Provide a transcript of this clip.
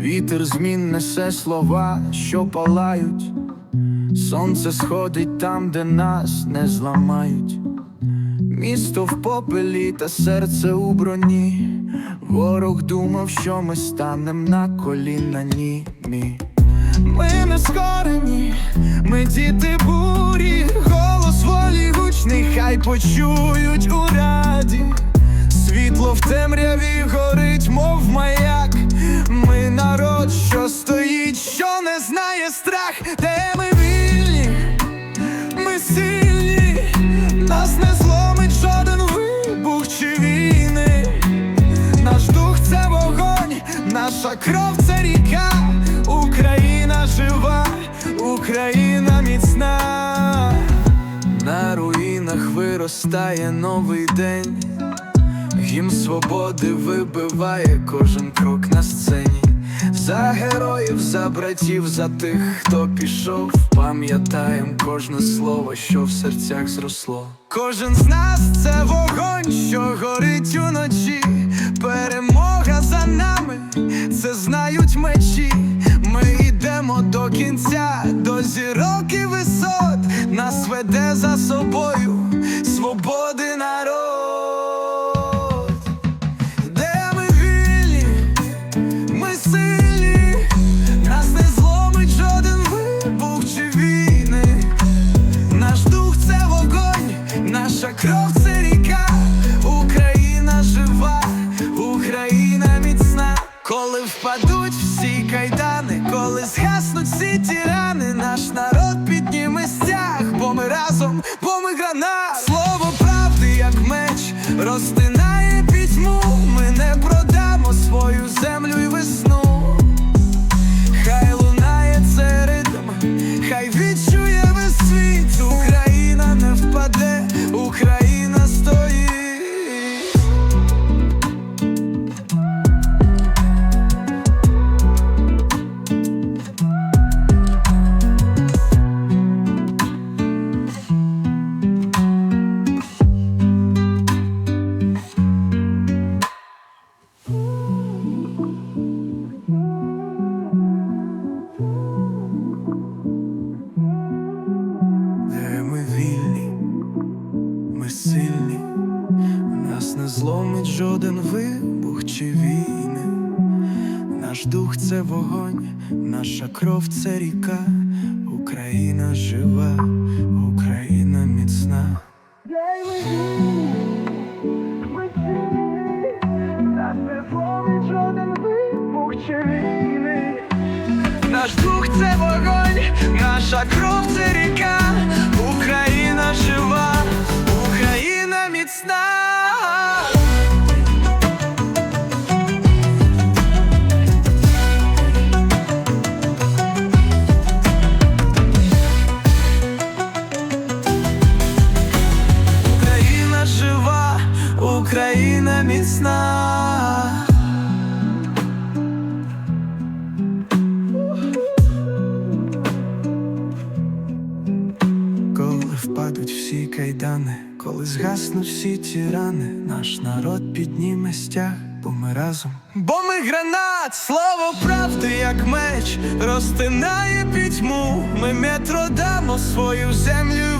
Вітер змін несе слова, що палають, сонце сходить там, де нас не зламають. Місто в попелі та серце у броні. Ворог думав, що ми станем на коліна німі. Ми не скорені, ми діти бурі, голос волі гучний, хай почують у раді. Світло в темряві горить, мов маяк. Сильні, нас не зломить жоден вибух чи війни. Наш дух це вогонь, наша кров це ріка, Україна жива, Україна міцна. На руїнах виростає новий день. Гімн свободи вибиває кожен крок на сцені. За героїв, за братів, за тих, хто пішов. Пам'ятаєм кожне слово, що в серцях зросло. Кожен з нас це вогонь, що горить уночі. Перемога за нами, це знають мечі. Ми йдемо до кінця, до зірок і висот. Нас веде за собою свободи народ. Коли впадуть всі кайдани, коли згаснуть всі тірани, наш народ підніме стяг, бо ми разом, бо ми гранат. Слово правди, як меч, розтинає зломить жоден вибух чи війни. Наш дух це вогонь, наша кров це ріка, Україна жива, Україна міцна. Нас не зломить жоден вибух чи війни. Наш дух це вогонь, наша кров це ріка, впадуть всі кайдани, коли згаснуть всі тірани, наш народ підніме стяг, бо ми разом. Бо ми гранат, слово правди, як меч, розтинає пітьму. Ми метро дамо свою землю.